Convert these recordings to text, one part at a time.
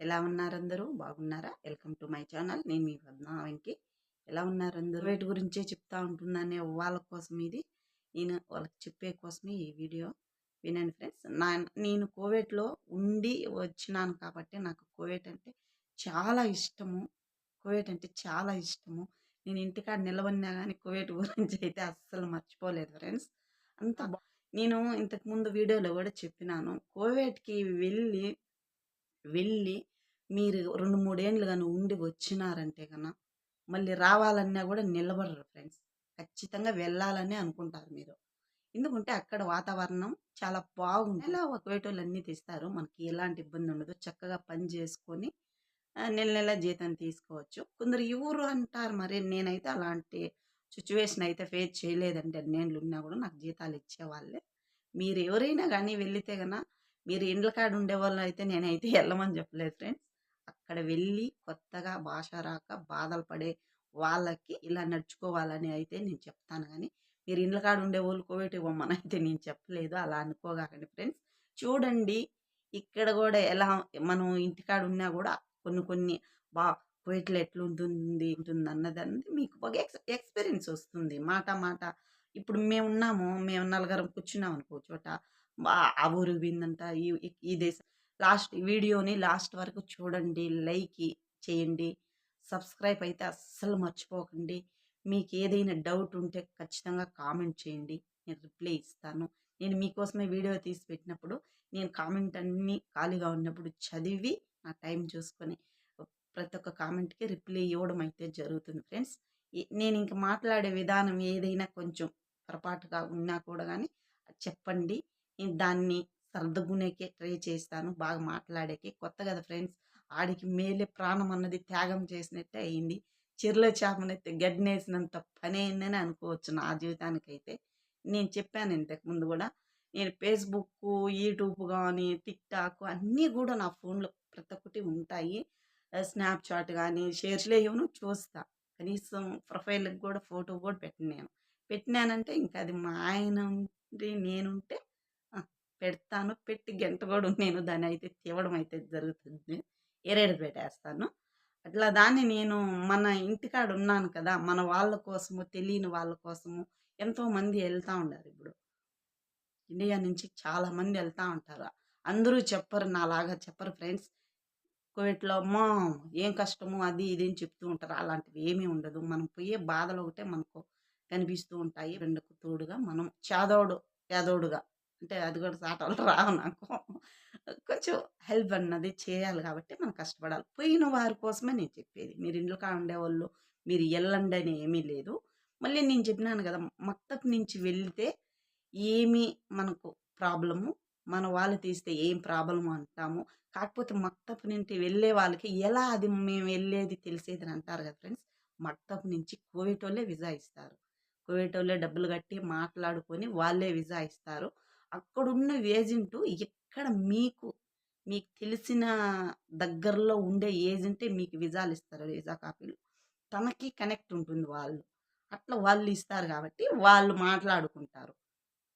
ఎలా ఉన్నారు అందరూ బాగున్నారా? Welcome to my channel. నేను మీ పద్మావనికి ఎలా ఉన్నారు అందరూ వేటి గురించే చెప్తా ఉంటున్నానే వాళ్ళ కోసం ఇది. నేను వాళ్ళకి చెప్పే కోసమే ఈ వీడియో. వినండి ఫ్రెండ్స్. నా నేను కోవిడ్లో ఉండి వచ్చినాను కాబట్టి నాకు కోవిడ్ అంటే చాలా ఇష్టము. కోవిడ్ అంటే చాలా ఇష్టము. నేను ఇంటికాడ నిలవన్నా కానీ కోవిడ్ గురించి అయితే అస్సలు మర్చిపోలేదు ఫ్రెండ్స్. అంత నేను ఇంతకు ముందు వీడియోలో కూడా చెప్పినాను. కోవిడ్కి వెళ్ళి వెళ్ళి మీరు రెండు మూడేండ్లు కానీ ఉండి వచ్చినారంటే కన్నా మళ్ళీ రావాలన్నా కూడా నిలబడరు ఫ్రెండ్స్. ఖచ్చితంగా వెళ్ళాలని అనుకుంటారు మీరు. ఎందుకంటే అక్కడ వాతావరణం చాలా బాగుంది ఇలా ఒకవేళ వాళ్ళు అన్నీ తీస్తారు. మనకి ఎలాంటి ఇబ్బంది ఉండదు. చక్కగా పని చేసుకొని నెల నెల జీతం తీసుకోవచ్చు. కొందరు ఎవరు అంటారు మరి నేనైతే అలాంటి సిచ్యువేషన్ అయితే ఫేస్ చేయలేదండి. అన్నేళ్ళు ఉన్నా కూడా నాకు జీతాలు ఇచ్చేవాళ్ళే. మీరు ఎవరైనా కానీ వెళితే కన్నా మీరు ఇండ్ల కాడ ఉండే వాళ్ళు అయితే నేనైతే వెళ్ళమని చెప్పలేదు ఫ్రెండ్స్. అక్కడ వెళ్ళి కొత్తగా భాష రాక బాధలు పడే వాళ్ళకి ఇలా నడుచుకోవాలని అయితే నేను చెప్తాను కానీ మీరు ఇండ్ల కాడ ఉండే వాళ్ళు కోవిడ్ ఇవ్వమని అయితే నేను చెప్పలేదు. అలా అనుకోగాకండి ఫ్రెండ్స్. చూడండి ఇక్కడ కూడా ఎలా మనం ఇంటికాడ ఉన్నా కూడా కొన్ని కొన్ని బా కోవిడ్లో ఎట్లుంటుంది ఉంటుంది అన్నది అనేది మీకు ఒక ఎక్స్ ఎక్స్పీరియన్స్ వస్తుంది. మాట మాట. ఇప్పుడు మేము ఉన్నాము మేము నలుగురం కూర్చున్నాం అనుకో చోట ఆ ఊరు విందంట ఈ ఈ- దేశం లాస్ట్ వీడియోని లాస్ట్ వరకు చూడండి లైక్ చేయండి. సబ్స్క్రైబ్ అయితే అస్సలు మర్చిపోకండి. మీకు ఏదైనా డౌట్ ఉంటే ఖచ్చితంగా కామెంట్ చేయండి. నేను రిప్లై ఇస్తాను. నేను మీకోసమే వీడియో తీసి పెట్టినప్పుడు నేను కామెంట్ అన్నీ ఖాళీగా ఉన్నప్పుడు చదివి నా టైం చూసుకొని ప్రతి ఒక్క కామెంట్కి రిప్లై ఇవ్వడం అయితే జరుగుతుంది ఫ్రెండ్స్. నేను ఇంక మాట్లాడే విధానం ఏదైనా కొంచెం పొరపాటుగా ఉన్నా కూడా కానీ చెప్పండి. దాన్ని సర్దుకునేకే ట్రై చేస్తాను. బాగా మాట్లాడేకి. కొత్త కదా ఫ్రెండ్స్ ఆడికి మేలే ప్రాణం అన్నది త్యాగం చేసినట్టే అయింది. చెర్ల చేపనైతే గడ్డినేసినంత పని అయిందని అనుకోవచ్చు నా జీవితానికైతే. నేను చెప్పాను ఇంతకుముందు కూడా. నేను ఫేస్బుక్ యూట్యూబ్ కానీ టిక్ టాక్ అన్నీ కూడా నా ఫోన్లో ప్రతి ఒక్కటి ఉంటాయి. స్నాప్చాట్ కానీ షేర్స్లో ఏమో చూస్తా. కనీసం ప్రొఫైల్కి కూడా ఫోటో కూడా పెట్టినాను పెట్టినానంటే ఇంకా అది మా ఆయన ఉంటే నేనుంటే పెడతాను. పెట్టి గంట కూడా నేను దాన్ని అయితే తీవడం అయితే జరుగుతుంది. ఎరేడు పెట్టేస్తాను అట్లా దాన్ని నేను మన ఇంటికాడ ఉన్నాను కదా మన వాళ్ళ కోసము తెలియని వాళ్ళ కోసము ఎంతోమంది వెళ్తూ ఉండారు ఇప్పుడు. ఇండియా నుంచి చాలామంది వెళ్తూ ఉంటారు. అందరూ చెప్పరు నాలాగా చెప్పరు ఫ్రెండ్స్. కోవిడ్లో అమ్మా! ఏం కష్టము? అది ఇది అని చెప్తూ ఉంటారు. అలాంటివి ఏమీ ఉండదు. మనం పోయే బాధలు ఒకటే మనకు కనిపిస్తూ ఉంటాయి. రెండుకు తోడుగా మనం చాదోడు యాదోడుగా అంటే అది కూడా సాటలు రావు నాకు. కొంచెం హెల్ప్ అన్నది చేయాలి కాబట్టి మనం కష్టపడాలి. పోయిన వారి కోసమే నేను చెప్పేది. మీరు ఇంట్లో కాడ ఉండేవాళ్ళు మీరు వెళ్ళండి అని ఏమీ లేదు. మళ్ళీ నేను చెప్పినాను కదా మక్తపు నుంచి వెళ్తే ఏమి మనకు ప్రాబ్లము? మన వాళ్ళు తీస్తే ఏం ప్రాబ్లము అంటాము? కాకపోతే మక్తపు నుంచి వెళ్ళే వాళ్ళకి ఎలా అది మేము వెళ్ళేది తెలిసేది అని అంటారు కదా ఫ్రెండ్స్ మక్తపు నుంచి కోవిడ్ వాళ్ళే విజా ఇస్తారు. కోవిడ్ వాళ్ళే డబ్బులు కట్టి మాట్లాడుకొని వాళ్ళే విజా ఇస్తారు. అక్కడున్న ఏజెంటు ఎక్కడ మీకు మీకు తెలిసిన దగ్గరలో ఉండే ఏజెంటే మీకు విజాలు ఇస్తారు విజా కాపీలు. తనకి కనెక్ట్ ఉంటుంది వాళ్ళు. అట్లా వాళ్ళు ఇస్తారు కాబట్టి వాళ్ళు మాట్లాడుకుంటారు.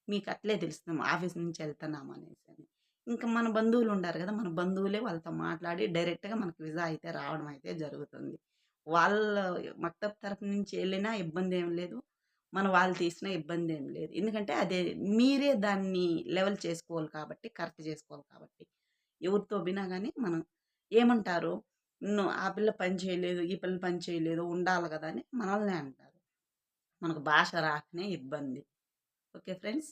మీకు అట్లే తెలుస్తుంది ఆఫీస్ నుంచి వెళ్తున్నాము అనేసి అని. ఇంకా మన బంధువులు ఉండారు కదా మన బంధువులే వాళ్ళతో మాట్లాడి డైరెక్ట్గా మనకు విజా అయితే రావడం అయితే జరుగుతుంది. వాళ్ళ మక్తబ్ తరపు నుంచి వెళ్ళినా ఇబ్బంది ఏం లేదు. మన వాళ్ళు తీసినా ఇబ్బంది ఏం లేదు. ఎందుకంటే అదే మీరే దాన్ని లెవెల్ చేసుకోవాలి కాబట్టి కరెక్ట్ చేసుకోవాలి కాబట్టి. ఎవరితో వినా కానీ మనం ఏమంటారు? ఆ పిల్ల పని చేయలేదు ఈ పిల్ల పని చేయలేదు ఉండాలి కదా అని మనల్నే అంటారు. మనకు భాష రాకనే ఇబ్బంది. Okay friends?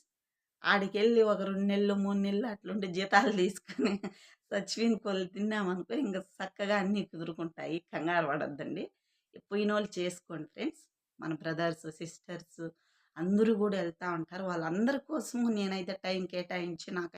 ఆడికి వెళ్ళి ఒక రెండు నెలలు మూడు నెలలు అట్లుంటే జీతాలు తీసుకొని సచివిన్ కోళ్ళు తిన్నామనుకో ఇంకా చక్కగా అన్నీ కుదురుకుంటాయి. కంగారు పడద్దండి. పోయిన వాళ్ళు చేసుకోండి ఫ్రెండ్స్. మన బ్రదర్స్ సిస్టర్స్ అందరూ కూడా వెళ్తూ ఉంటారు. వాళ్ళందరి కోసము నేనైతే టైం కేటాయించి నాకు